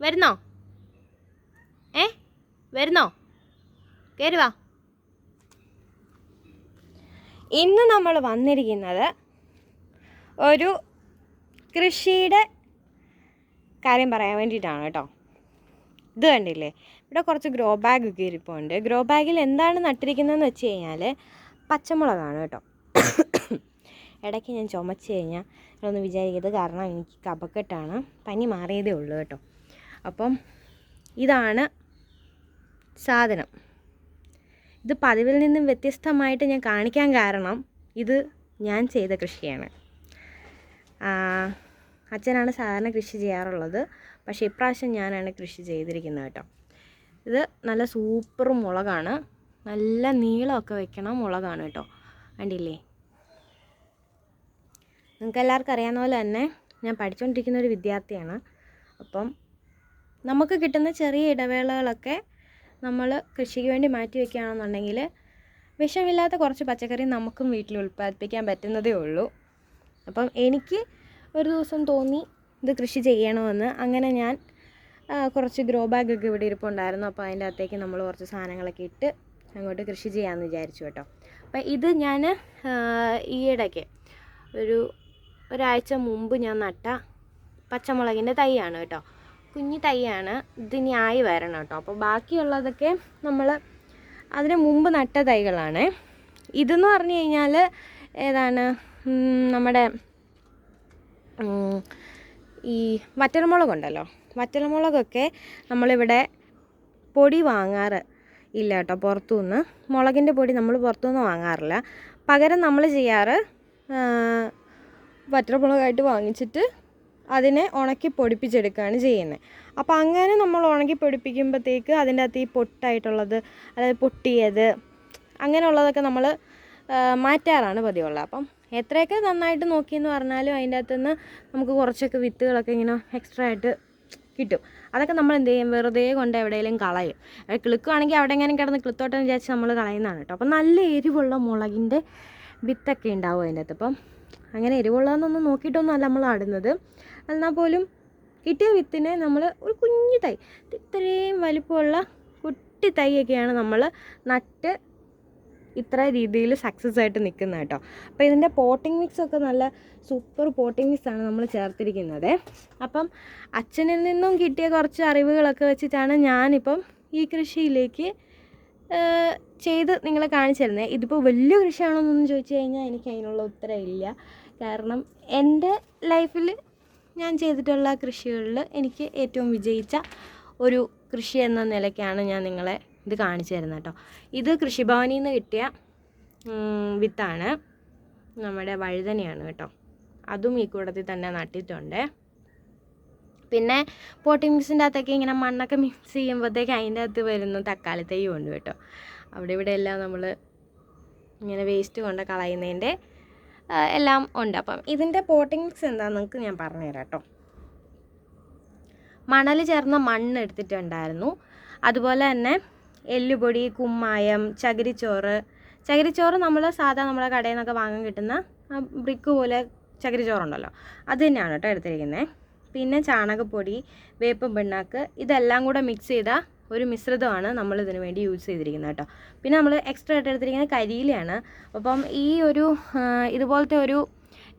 വരുന്നോ? ഏ? വരുന്നോ? കയറി ഇന്ന് നമ്മൾ വന്നിരിക്കുന്നത് ഒരു കൃഷിയുടെ കാര്യം പറയാൻ വേണ്ടിയിട്ടാണ് കേട്ടോ. ഇത് കണ്ടില്ലേ? ഇവിടെ കുറച്ച് ഗ്രോ ബാഗ് ഒക്കെ ഇരിപ്പുണ്ട്. ഗ്രോ ബാഗിൽ എന്താണ് നട്ടിരിക്കുന്നതെന്ന് വെച്ച് കഴിഞ്ഞാൽ പച്ചമുളകാണ് കേട്ടോ. ഇടയ്ക്ക് ഞാൻ ചുമച്ച് കഴിഞ്ഞാൽ നിങ്ങളൊന്ന് വിചാരിക്കരുത്. കാരണം എനിക്ക് കപക്കെട്ടാണ് പനി മാറിയതേ ഉള്ളൂ കേട്ടോ. അപ്പം ഇതാണ് സാധനം. ഇത് പതിവിൽ നിന്നും വ്യത്യസ്തമായിട്ട് ഞാൻ കാണിക്കാൻ കാരണം ഇത് ഞാൻ ചെയ്ത കൃഷിയാണ്. അച്ഛനാണ് സാധാരണ കൃഷി ചെയ്യാറുള്ളത്. പക്ഷേ ഇപ്രാവശ്യം ഞാനാണ് കൃഷി ചെയ്തിരിക്കുന്നത് കേട്ടോ. ഇത് നല്ല സൂപ്പർ മുളകാണ്. നല്ല നീളമൊക്കെ വെക്കണം മുളകാണ് കേട്ടോ. കണ്ടില്ലേ? നിങ്ങൾക്ക് എല്ലാവർക്കും അറിയാവുന്ന പോലെ തന്നെ ഞാൻ പഠിച്ചുകൊണ്ടിരിക്കുന്ന ഒരു വിദ്യാർത്ഥിയാണ്. അപ്പം നമുക്ക് കിട്ടുന്ന ചെറിയ ഇടവേളകളൊക്കെ നമ്മൾ കൃഷിക്ക് വേണ്ടി മാറ്റി വയ്ക്കുകയാണെന്നുണ്ടെങ്കിൽ വിഷമില്ലാത്ത കുറച്ച് പച്ചക്കറി നമുക്കും വീട്ടിൽ ഉൽപ്പാദിപ്പിക്കാൻ പറ്റുന്നതേ ഉള്ളൂ. അപ്പം എനിക്ക് ഒരു ദിവസം തോന്നി ഇത് കൃഷി ചെയ്യണമെന്ന്. അങ്ങനെ ഞാൻ കുറച്ച് ഗ്രോ ബാഗൊക്കെ ഇവിടെ ഇരിപ്പുണ്ടായിരുന്നു. അപ്പോൾ അതിന്റെ അകത്തേക്ക് നമ്മൾ കുറച്ച് സാധനങ്ങളൊക്കെ ഇട്ട് അങ്ങോട്ട് കൃഷി ചെയ്യാമെന്ന് വിചാരിച്ചു കേട്ടോ. അപ്പം ഇത് ഞാൻ ഈയിടയ്ക്ക് ഒരു ഒരാഴ്ച മുമ്പ് ഞാൻ നട്ട പച്ചമുളകിന്റെ തൈയാണ് കേട്ടോ. കുഞ്ഞി തൈയാണ്. ഇതിനി ആയി വരണം കേട്ടോ. അപ്പോൾ ബാക്കിയുള്ളതൊക്കെ നമ്മൾ അതിന് മുമ്പ് നട്ട തൈകളാണ്. ഇതെന്ന് പറഞ്ഞു കഴിഞ്ഞാൽ ഏതാണ്? നമ്മുടെ ഈ വറ്റൽമുളകുണ്ടല്ലോ. വറ്റൽമുളകൊക്കെ നമ്മളിവിടെ പൊടി വാങ്ങാറ് ഇല്ല കേട്ടോ പുറത്തുനിന്ന്. മുളകിന്റെ പൊടി നമ്മൾ പുറത്തുനിന്ന് വാങ്ങാറില്ല. പകരം നമ്മൾ ചെയ്യാറ് വറ്റൽമുളകായിട്ട് വാങ്ങിച്ചിട്ട് അതിനെ ഉണക്കി പൊടിപ്പിച്ചെടുക്കുകയാണ് ചെയ്യുന്നത്. അപ്പോൾ അങ്ങനെ നമ്മൾ ഉണക്കി പൊടിപ്പിക്കുമ്പോഴത്തേക്ക് അതിന്റെ അകത്ത് ഈ പൊട്ടായിട്ടുള്ളത് അതായത് പൊട്ടിയത് അങ്ങനെയുള്ളതൊക്കെ നമ്മൾ മാറ്റാറാണ് പതിവുള്ളത്. അപ്പം എത്രയൊക്കെ നന്നായിട്ട് നോക്കിയെന്ന് പറഞ്ഞാലും അതിന്റെ അകത്തുനിന്ന് നമുക്ക് കുറച്ചൊക്കെ വിത്തുകളൊക്കെ ഇങ്ങനെ എക്സ്ട്രാ ആയിട്ട് കിട്ടും. അതൊക്കെ നമ്മൾ എന്ത് ചെയ്യും? വെറുതെ കൊണ്ട് എവിടെയെങ്കിലും കളയും. കിളുക്കുവാണെങ്കിൽ അവിടെ എങ്ങനെ കിടന്ന് കിളുത്തോട്ടെന്ന് വിചാരിച്ച് നമ്മൾ കളയുന്നതാണ് കേട്ടോ. അപ്പം നല്ല എരിവുള്ള മുളകിന്റെ വിത്തൊക്കെ ഉണ്ടാവും അതിന്റെ അകത്ത്. അപ്പം അങ്ങനെ എരിവുള്ളതെന്നൊന്നും നോക്കിയിട്ടൊന്നും അല്ല നമ്മൾ ആടുന്നത്. എന്നാൽ പോലും കിട്ടിയ വിത്തിനെ നമ്മൾ ഒരു കുഞ്ഞു തൈ ഇത്രയും വലിപ്പമുള്ള കുട്ടി തൈയൊക്കെയാണ് നമ്മൾ നട്ട് ഇത്ര രീതിയിൽ സക്സസ് ആയിട്ട് നിൽക്കുന്നത് കേട്ടോ. അപ്പോൾ ഇതിന്റെ പോട്ടിംഗ് മിക്സ് ഒക്കെ നല്ല സൂപ്പർ പോട്ടിംഗ് മിക്സ് ആണ് നമ്മൾ ചേർത്തിരിക്കുന്നത്. അപ്പം അച്ഛനിൽ നിന്നും കിട്ടിയ കുറച്ച് അറിവുകളൊക്കെ വെച്ചിട്ടാണ് ഞാനിപ്പം ഈ കൃഷിയിലേക്ക് ചെയ്ത് നിങ്ങളെ കാണിച്ചു തരുന്നത് ഇതിപ്പോൾ വലിയ കൃഷിയാണോന്നൊന്നും ചോദിച്ചു കഴിഞ്ഞാൽ എനിക്ക് അതിനുള്ള ഉത്തരമില്ല കാരണം എന്റെ ലൈഫിൽ ഞാൻ ചെയ്തിട്ടുള്ള കൃഷികളിൽ എനിക്ക് ഏറ്റവും വിജയിച്ച ഒരു കൃഷി എന്ന നിലയ്ക്കാണ് ഞാൻ നിങ്ങളെ ഇത് കാണിച്ചു തരുന്നത് കേട്ടോ ഇത് കൃഷിഭവനിൽ നിന്ന് കിട്ടിയ വിത്താണ്. നമ്മുടെ വഴുതനയാണ് കേട്ടോ. അതും ഈ കൂട്ടത്തിൽ തന്നെ നട്ടിട്ടുണ്ട്. പിന്നെ പോട്ടിംഗ് മിക്സിന്റെ അകത്തൊക്കെ ഇങ്ങനെ മണ്ണൊക്കെ മിക്സ് ചെയ്യുമ്പോഴത്തേക്ക് അതിന്റെ അകത്ത് വരുന്ന തക്കാളി തൈയും ഉണ്ട് കേട്ടോ. അവിടെ ഇവിടെ എല്ലാം നമ്മൾ ഇങ്ങനെ വേസ്റ്റ് കൊണ്ട് കളയുന്നതിന്റെ എല്ലാം ഉണ്ട്. അപ്പം ഇതിന്റെ പോട്ടിംഗ് മിക്സ് എന്താണെന്ന് നിങ്ങൾക്ക് ഞാൻ പറഞ്ഞുതരാം കേട്ടോ. മണൽ ചേർന്ന മണ്ണ് എടുത്തിട്ടുണ്ടായിരുന്നു. അതുപോലെ തന്നെ എല്ലുപൊടി കുമ്മായം ചകിരിച്ചോറ്. ചകിരിച്ചോറ് നമ്മൾ സാധാ നമ്മുടെ കടയിൽ നിന്നൊക്കെ വാങ്ങാൻ കിട്ടുന്ന ബ്രിക്ക് പോലെ ചകിരിച്ചോറുണ്ടല്ലോ. അത് തന്നെയാണ് കേട്ടോ എടുത്തിരിക്കുന്നത്. പിന്നെ ചാണകപ്പൊടി വേപ്പും പിണ്ണാക്ക് ഇതെല്ലാം കൂടെ മിക്സ് ചെയ്ത ഒരു മിശ്രിതമാണ് നമ്മൾ ഇതിന് വേണ്ടി യൂസ് ചെയ്തിരിക്കുന്നത് കേട്ടോ. പിന്നെ നമ്മൾ എക്സ്ട്രാ ആയിട്ട് എടുത്തിരിക്കുന്നത് കരിയിലയാണ്. അപ്പം ഈ ഒരു ഇതുപോലത്തെ ഒരു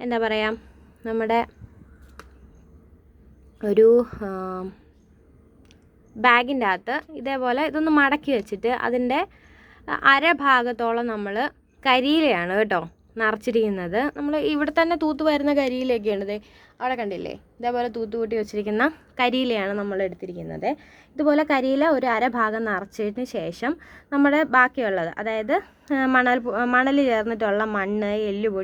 എന്താ പറയുക നമ്മുടെ ഒരു ബാഗിന്റെ അകത്ത് ഇതേപോലെ ഇതൊന്ന് മടക്കി വെച്ചിട്ട് അതിന്റെ അരഭാഗത്തോളം നമ്മൾ കരിയിലയാണ് കേട്ടോ നിറച്ചിരിക്കുന്നത്. നമ്മൾ ഇവിടെ തന്നെ തൂത്ത് വരുന്ന കരിയിലൊക്കെയാണ് ദേ അവിടെ കണ്ടില്ലേ? ഇതേപോലെ തൂത്ത് കൂട്ടി വെച്ചിരിക്കുന്ന കരിയിലയാണ് നമ്മൾ എടുത്തിരിക്കുന്നത്. ഇതുപോലെ കരിയില ഒരു അര ഭാഗം നിറച്ചതിന് ശേഷം നമ്മുടെ ബാക്കിയുള്ളത് അതായത് മണൽ മണൽ ചേർന്നിട്ടുള്ള മണ്ണ് എല്ലുപൊടി